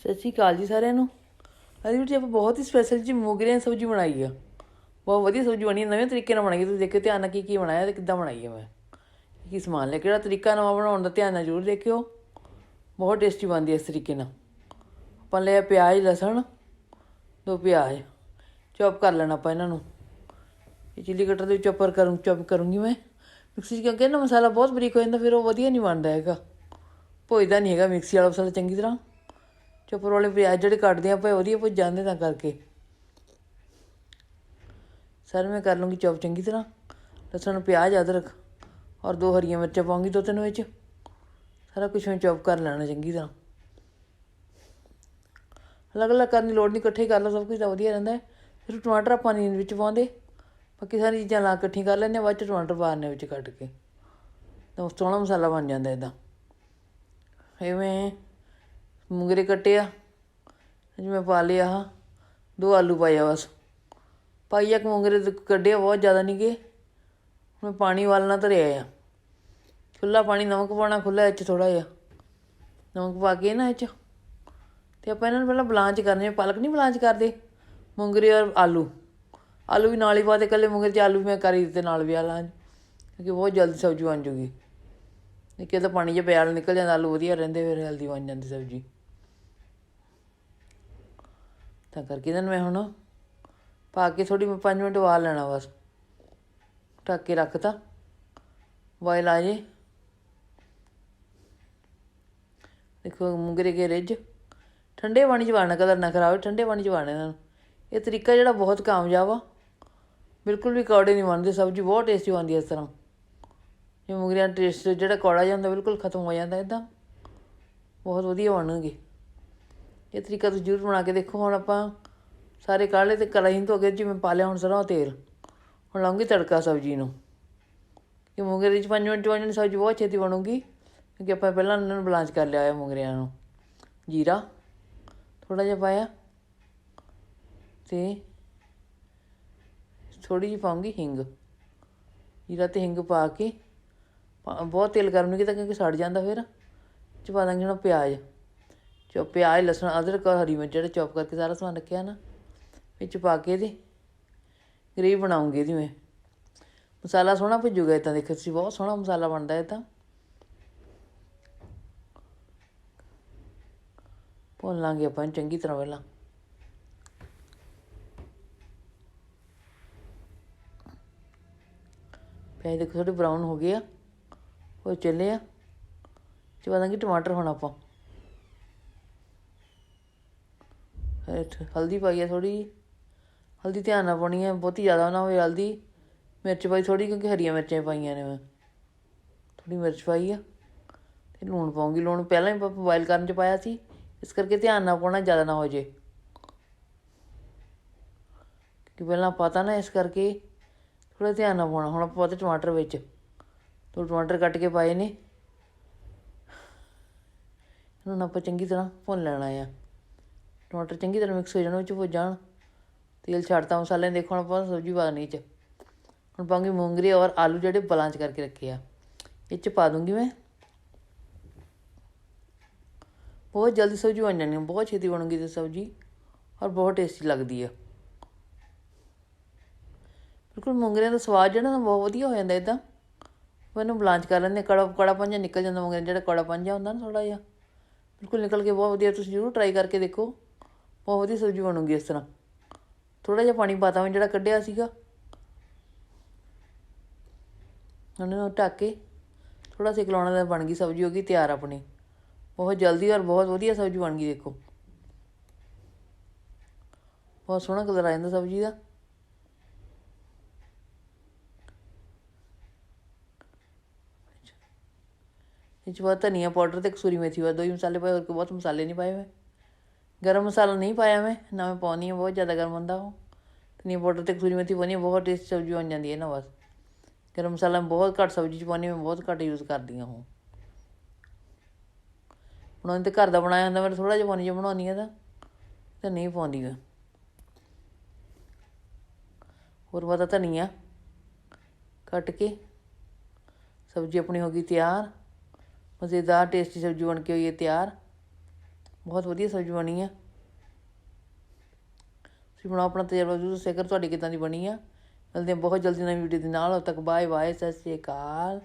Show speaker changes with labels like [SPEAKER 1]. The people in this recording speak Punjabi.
[SPEAKER 1] ਸਤਿ ਸ਼੍ਰੀ ਅਕਾਲ ਜੀ ਸਾਰਿਆਂ ਨੂੰ। ਅੱਜ ਵੀ ਆਪਾਂ ਬਹੁਤ ਹੀ ਸਪੈਸ਼ਲ ਜੀ ਮੋਗਰੇ ਦੀ ਸਬਜ਼ੀ ਬਣਾਈ ਆ। ਬਹੁਤ ਵਧੀਆ ਸਬਜ਼ੀ ਬਣੀ ਨਵੇਂ ਤਰੀਕੇ ਨਾਲ ਬਣਾਈ ਤੁਸੀਂ ਦੇਖਿਓ ਧਿਆਨ ਨਾਲ ਕੀ ਕੀ ਬਣਾਇਆ ਤੇ ਕਿੱਦਾਂ ਬਣਾਈ ਹੈ ਮੈਂ। ਕੀ ਸਮਾਨ ਲੈ ਕਿਹੜਾ ਤਰੀਕਾ ਨਵਾਂ ਬਣਾਉਣ ਦਾ ਧਿਆਨ ਨਾਲ ਜ਼ਰੂਰ ਦੇਖਿਓ। ਬਹੁਤ ਟੇਸਟੀ ਬਣਦੀ ਹੈ ਇਸ ਤਰੀਕੇ ਨਾਲ। ਆਪਾਂ ਲਿਆ ਪਿਆਜ਼, ਲਸਣ, ਦੋ ਪਿਆਜ਼। ਚੌਪ ਕਰ ਲੈਣਾ ਆਪਾਂ ਇਹਨਾਂ ਨੂੰ। ਇਹ ਚਿੱਲੀ ਕਟਰ ਦੇ ਚੌਪਰ ਕਰੂੰ, ਚੌਪ ਕਰੂੰਗੀ ਮੈਂ। ਮਿਕਸੀ 'ਚ ਕਿਉਂਕਿ ਨਾ ਮਸਾਲਾ ਬਹੁਤ ਬਰੀਕ ਹੋ ਜਾਂਦਾ, ਫਿਰ ਉਹ ਵਧੀਆ ਨਹੀਂ ਬਣਦਾ ਹੈਗਾ। ਭੁੱਜਦਾ ਨਹੀਂ ਹੈਗਾ, ਮਿਕਸੀ ਵਾਲਾ ਮਸਾਲਾ ਚੰਗੀ ਤਰ੍ਹਾਂ। ਚੁੱਪ ਵਾਲੇ ਪਿਆਜ਼ ਜਿਹੜੇ ਕੱਟਦੇ ਆ ਆਪਾਂ ਵਧੀਆ ਭੁੱਜ ਜਾਂਦੇ ਤਾਂ ਕਰਕੇ। ਸਰ, ਮੈਂ ਕਰ ਲੂੰਗੀ ਚੌਪ ਚੰਗੀ ਤਰ੍ਹਾਂ। ਲਸਣ ਪਿਆਜ਼ ਅਦਰਕ ਔਰ ਦੋ ਹਰੀਆਂ ਮਿਰਚਾਂ ਪਾਉਂਗੀ ਦੋ ਤਿੰਨ ਵਿੱਚ। ਸਾਰਾ ਕੁਝ ਮੈਂ ਚੌਪ ਕਰ ਲੈਣਾ ਚੰਗੀ ਤਰ੍ਹਾਂ। ਅਲੱਗ ਅਲੱਗ ਕਰਨ ਦੀ ਲੋੜ ਨਹੀਂ ਇਕੱਠੇ ਕਰ ਲਓ, ਸਭ ਕੁਝ ਤਾਂ ਵਧੀਆ ਰਹਿੰਦਾ ਹੈ। ਫਿਰ ਟਮਾਟਰ ਆਪਾਂ ਨਹੀਂ ਵਿੱਚ ਪਾਉਂਦੇ। ਬਾਕੀ ਸਾਰੀ ਚੀਜ਼ਾਂ ਲਾ ਇਕੱਠੀ ਕਰ ਲੈਂਦੇ ਹਾਂ, ਬਾਅਦ ਚ ਟਮਾਟਰ ਪਾਉਂਦੇ ਵਿੱਚ ਕੱਟ ਕੇ। ਤਾਂ ਸੋਹਣਾ ਮਸਾਲਾ ਬਣ ਜਾਂਦਾ ਇਦਾਂ। ਐਵੇਂ ਮੁੰਗਰੇ ਕੱਟੇ ਆ। ਜਿਵੇਂ ਪਾ ਲਿਆ ਆਹ ਦੋ ਆਲੂ ਪਾਇਆ ਬਸ। ਪਾਈ ਇੱਕ ਮੁੰਗਰੇ ਤੇ ਕੱਢਿਆ ਬਹੁਤ ਜ਼ਿਆਦਾ ਨਹੀਂ ਗਏ। ਹੁਣ ਪਾਣੀ ਵਾਲਣਾ ਧਰਿਆ ਆ। ਖੁੱਲਾ ਪਾਣੀ, ਨਮਕ ਪਾਉਣਾ ਖੁੱਲਾ ਇਹ 'ਚ ਥੋੜਾ ਜਿਹਾ। ਨਮਕ ਪਾ ਕੇ ਨਾ ਇਹ 'ਚ ਤੇ ਆਪਾਂ ਇਹਨਾਂ ਨੂੰ ਪਹਿਲਾਂ ਬਲਾਂਚ ਕਰਨੇ ਪਾਲਕ ਨਹੀਂ ਬਲਾਂਚ ਕਰਦੇ? ਮੁੰਗਰੇ ਔਰ ਆਲੂ। ਆਲੂ ਵੀ ਨਾਲ ਹੀ ਪਾ ਦੇ ਕੱਲੇ ਮੁੰਗਰੇ 'ਚ ਆਲੂ ਵੀ ਮੈਂ ਕਰ ਹੀ ਦਿੱਤੇ, ਨਾਲ ਵੀ ਆਲਾਂ ਕਿਉਂਕਿ ਬਹੁਤ ਜਲਦੀ ਸਬਜ਼ੀ ਬਣ ਜੂਗੀ। ਨਿੱਕੇ ਤਾਂ ਪਾਣੀ 'ਚ ਪਿਆਲ ਨਿਕਲ ਜਾਂਦਾ, ਆਲੂ ਵਧੀਆ ਰਹਿੰਦੇ, ਫਿਰ ਹੈਲਦੀ ਬਣ ਜਾਂਦੀ ਸਬਜ਼ੀ। ਤਾਂ ਕਰਕੇ ਇਹਨਾਂ ਨੂੰ ਮੈਂ ਹੁਣ ਪਾ ਕੇ ਥੋੜੀ 5 ਮਿੰਟ ਵਾਲ ਲੈਣਾ ਬਸ। ਢੱਕ ਕੇ ਰੱਖਤਾ ਵਾਇਲ ਆ ਜੇ। ਦੇਖੋ, ਮੁੰਗਰੇ ਕੇ ਰਿੱਝ। ਠੰਡੇ ਪਾਣੀ 'ਚ ਪਾਣਾ ਕਦਰ ਨਾ ਖਰਾਬ ਠੰਡੇ ਪਾਣੀ 'ਚ ਪਾਣਾ ਇਹਨਾਂ ਨੂੰ। ਇਹ ਤਰੀਕਾ ਜਿਹੜਾ ਬਹੁਤ ਕਾਮਯਾਬ ਆ। ਬਿਲਕੁਲ ਵੀ ਕੌੜੇ ਨਹੀਂ ਬਣਦੇ, ਸਬਜ਼ੀ ਬਹੁਤ ਟੇਸਟੀ ਬਣਦੀ ਹੈ ਇਸ ਤਰ੍ਹਾਂ। ਇਹ ਮੁੰਗਰਿਆਂ ਦਾ ਟੇਸਟ ਜਿਹੜਾ ਕੌੜਾ ਜਾਂਦਾ ਬਿਲਕੁਲ ਖਤਮ ਹੋ ਜਾਂਦਾ ਇਦਾਂ। ਬਹੁਤ ਵਧੀਆ ਬਣਨਗੇ। ਇਹ ਤਰੀਕਾ ਤੁਸੀਂ ਜ਼ਰੂਰ ਬਣਾ ਕੇ ਦੇਖੋ। ਹੁਣ ਆਪਾਂ ਸਾਰੇ ਕਾਲੇ ਤੇ ਕੜਾਹੀ ਤੋਂ ਅੱਗੇ ਜਿਵੇਂ ਪਾ ਲਿਆ, ਹੁਣ ਸਰੋਂ ਦਾ ਤੇਲ। ਹੁਣ ਲਾਉਂਗੀ ਤੜਕਾ ਸਬਜ਼ੀ ਨੂੰ। ਇਹ ਮੁੰਗਰੇ 'ਚ 5 ਮਿੰਟ 'ਚ ਬਣ ਸਬਜ਼ੀ ਬਹੁਤ ਛੇਤੀ ਬਣੂਗੀ, ਕਿਉਂਕਿ ਆਪਾਂ ਪਹਿਲਾਂ ਇਹਨਾਂ ਨੂੰ ਬਲਾਂਚ ਕਰ ਲਿਆ ਹੈ ਮੁੰਗਰਿਆਂ ਨੂੰ। ਜੀਰਾ ਥੋੜਾ ਜਿਹਾ ਪਾਇਆ ਤੇ ਥੋੜੀ ਜਿਹੀ ਪਾਉਂਗੀ ਹਿੰਗ। ਜੀਰਾ ਤੇ ਹਿੰਗ ਪਾ ਕੇ, ਪਾ- ਬਹੁਤ ਤੇਲ ਗਰਮ ਨਹੀਂ ਕੀਤਾ ਕਿਉਂਕਿ ਸੜ ਜਾਂਦਾ ਫਿਰ। ਚ ਪਾ ਦਾਂਗੇ ਹੁਣ ਪਿਆਜ਼। ਚੋ ਪਿਆਜ਼, ਲਸਣ, ਅਦਰਕ ਔਰ ਹਰੀ ਮਿਰਚ ਜਿਹੜਾ ਚੌਪ ਕਰਕੇ ਸਾਰਾ ਸਮਾਨ ਰੱਖਿਆ ਨਾ, ਵਿੱਚ ਪਾ ਕੇ ਇਹਦੀ ਗ੍ਰੇਵੀ ਬਣਾਉਂਗੀ ਇਹਦੀ ਮੈਂ। ਮਸਾਲਾ ਸੋਹਣਾ ਭੁੱਜੂਗਾ ਇਦਾਂ ਦੇਖੋ ਤੁਸੀਂ, ਬਹੁਤ ਸੋਹਣਾ ਮਸਾਲਾ ਬਣਦਾ ਹੈ ਤਾਂ। ਭੁੰਨ ਲਾਂਗੇ ਆਪਾਂ ਚੰਗੀ ਤਰ੍ਹਾਂ ਪਹਿਲਾਂ। ਪਿਆਜ਼ ਦੇਖੋ ਥੋੜੇ ਬਰਾਊਨ ਹੋ ਗਏ ਆ, ਉਹ ਚੱਲੇ ਆ। ਚ ਪਾ ਦਾਂਗੇ ਟਮਾਟਰ ਹੁਣ ਆਪਾਂ। ਹਲਦੀ ਪਾਈ ਆ ਥੋੜੀ ਹਲਦੀ ਧਿਆਨ ਨਾਲ ਪਾਉਣੀ ਹੈ ਬਹੁਤੀ ਜ਼ਿਆਦਾ ਨਾ ਹੋਵੇ ਹਲਦੀ। ਮਿਰਚ ਪਾਈ ਥੋੜੀ ਕਿਉਂਕਿ ਹਰੀਆਂ ਮਿਰਚਾਂ ਪਾਈਆਂ ਨੇ ਮੈਂ। ਥੋੜੀ ਮਿਰਚ ਪਾਈ ਆ। ਤੇ ਲੂਣ ਪਾਉਂਗੀ। ਲੂਣ ਪਹਿਲਾਂ ਹੀ ਬੋਇਲ ਕਰਨ ਚ ਪਾਇਆ ਸੀ। ਇਸ ਕਰਕੇ ਧਿਆਨ ਨਾਲ ਪਾਉਣਾ ਜ਼ਿਆਦਾ ਨਾ ਹੋ ਜੇ। ਕਿ ਪਹਿਲਾਂ ਪਤਾ ਨਾ ਇਸ ਕਰਕੇ ਥੋੜਾ ਧਿਆਨ ਨਾਲ ਪਾਉਣਾ। ਹੁਣ ਆਪਾਂ ਪਾਤੇ ਟਮਾਟਰ ਵਿੱਚ ਦੋ ਟਮਾਟਰ ਕੱਟ ਕੇ ਪਾਏ ਨੇ। ਇਹਨੂੰ ਆਪਾਂ ਚੰਗੀ ਤਰ੍ਹਾਂ ਭੁੰਨ ਲੈਣਾ ਆ। ਟਮਾਟਰ ਚੰਗੀ ਤਰ੍ਹਾਂ ਮਿਕਸ ਹੋ ਜਾਣ ਵਿੱਚ ਭੁੱਜ ਜਾਣ। ਤੇਲ ਛੱਡਤਾ ਮਸਾਲੇ ਦੇਖੋ ਹੁਣ ਆਪਾਂ ਸਬਜ਼ੀ ਪਾ ਦੇਣੀ 'ਚ। ਹੁਣ ਪਾਉਂਗੀ ਮੂੰਗਰੇ ਔਰ ਆਲੂ ਜਿਹੜੇ ਬਲਾਂਚ ਕਰਕੇ ਰੱਖੇ ਆ। ਇਹ 'ਚ ਪਾ ਦੂੰਗੀ ਮੈਂ। ਬਹੁਤ ਜਲਦੀ ਸਬਜ਼ੀ ਬਣ ਜਾਣੀ ਬਹੁਤ ਛੇਤੀ ਬਣੂਗੀ ਤੇ ਸਬਜ਼ੀ, ਔਰ ਬਹੁਤ ਟੇਸਟੀ ਲੱਗਦੀ ਆ। ਬਿਲਕੁਲ ਮੂੰਗਰਿਆਂ ਦਾ ਸਵਾਦ ਜਿਹੜਾ ਨਾ ਬਹੁਤ ਵਧੀਆ ਹੋ ਜਾਂਦਾ ਇਦਾਂ ਮੈਨੂੰ ਬਲਾਂਚ ਕਰ ਲੈਂਦੇ ਕੜਾ ਕੜਾ ਪੰਜਾ ਨਿਕਲ ਜਾਂਦਾ ਮੂੰਗਰੇ ਜਿਹੜਾ ਕੜਾ ਪੰਜਾ ਹੁੰਦਾ ਨਾ ਥੋੜਾ ਜਿਹਾ। ਬਿਲਕੁਲ ਨਿਕਲ ਕੇ ਬਹੁਤ ਵਧੀਆ, ਤੁਸੀਂ ਜ਼ਰੂਰ ਟਰਾਈ ਕਰਕੇ ਦੇਖੋ। ਬਹੁਤ ਵਧੀਆ ਸਬਜ਼ੀ ਬਣੂਗੀ ਇਸ ਤਰ੍ਹਾਂ। ਥੋੜਾ ਜਿਹਾ ਪਾਣੀ ਪਾਤਾ ਮੈਂ ਜਿਹੜਾ ਕੱਢਿਆ ਸੀਗਾ। ਹੁਣ ਇਹਨੂੰ ਢੱਕ ਕੇ ਥੋੜਾ ਸੇਕ ਲਾਉਣਾ ਦਾ ਬਣ ਗਈ ਸਬਜ਼ੀ ਹੋ ਗਈ ਤਿਆਰ ਆਪਣੀ। ਬਹੁਤ ਜਲਦੀ ਔਰ ਬਹੁਤ ਵਧੀਆ ਸਬਜ਼ੀ ਬਣ ਗਈ, ਦੇਖੋ। ਬਹੁਤ ਸੋਹਣਾ ਕਲਰ ਆ ਜਾਂਦਾ ਸਬਜ਼ੀ ਦਾ। ਇਹ 'ਚ ਬਹੁਤ ਧਨੀਆ ਪਾਊਡਰ ਤੇ ਕਸੂਰੀ ਮੇਥੀ ਵਾ ਦੋ ਹੀ ਮਸਾਲੇ ਪਾਏ, ਹੋਰ ਕੋਈ ਬਹੁਤ ਮਸਾਲੇ ਨਹੀਂ ਪਾਏ ਹੋਏ। ਗਰਮ ਮਸਾਲਾ ਨਹੀਂ ਪਾਇਆ ਮੈਂ, ਨਾ ਮੈਂ ਪਾਉਣੀ ਆ ਬਹੁਤ ਜ਼ਿਆਦਾ ਗਰਮ ਹੁੰਦਾ ਉਹ। ਧਨੀਆ ਪਾਊਡਰ ਤੇ ਕਸੂਰੀ ਮੇਥੀ ਪਾਉਣੀ ਆ ਬਹੁਤ ਟੇਸਟੀ ਸਬਜ਼ੀ ਬਣ ਜਾਂਦੀ ਹੈ ਨਾ ਬਸ। ਗਰਮ ਮਸਾਲਾ ਮੈਂ ਬਹੁਤ ਘੱਟ ਸਬਜ਼ੀ 'ਚ ਪਾਉਣੀ ਮੈਂ ਬਹੁਤ ਘੱਟ ਯੂਜ਼ ਕਰਦੀ ਹਾਂ ਉਹ। ਬਣਾਉਣ ਤੇ ਘਰ ਦਾ ਬਣਾਇਆ ਹੁੰਦਾ, ਮੈਂ ਥੋੜਾ ਜਿਹਾ ਪਾਣੀ ਜਿਹਾ ਬਣਾਉਣੀ ਆ ਤਾਂ, ਤੇ ਨਹੀਂ ਪਾਉਂਦੀ ਮੈਂ। ਹੋਰ ਪਤਾ ਧਨੀਆ ਕੱਟ ਕੇ, ਸਬਜ਼ੀ ਆਪਣੀ ਹੋ ਗਈ ਤਿਆਰ। ਮਜ਼ੇਦਾਰ ਟੇਸਟੀ ਸਬਜ਼ੀ ਬਣ ਕੇ ਹੋਈ ਹੈ ਤਿਆਰ। ਬਹੁਤ ਵਧੀਆ ਸਬਜ਼ੀ ਬਣੀ ਆ। ਤੁਸੀਂ ਬਣਾਓ ਆਪਣਾ ਤਜਰਬਾ, ਜ਼ਰੂਰ ਦੱਸਿਆ ਤੁਹਾਡੀ ਕਿਦਾਂ ਦੀ ਬਣੀ ਆ। ਮਿਲਦੇ ਹਾਂ ਬਹੁਤ ਜਲਦੀ ਨਵੀਂ ਵੀਡੀਓ ਦੇ ਨਾਲ। ਉਦੋਂ ਤੱਕ ਬਾਏ ਬਾਏ ਸਤਿ ਸ਼੍ਰੀ ਅਕਾਲ।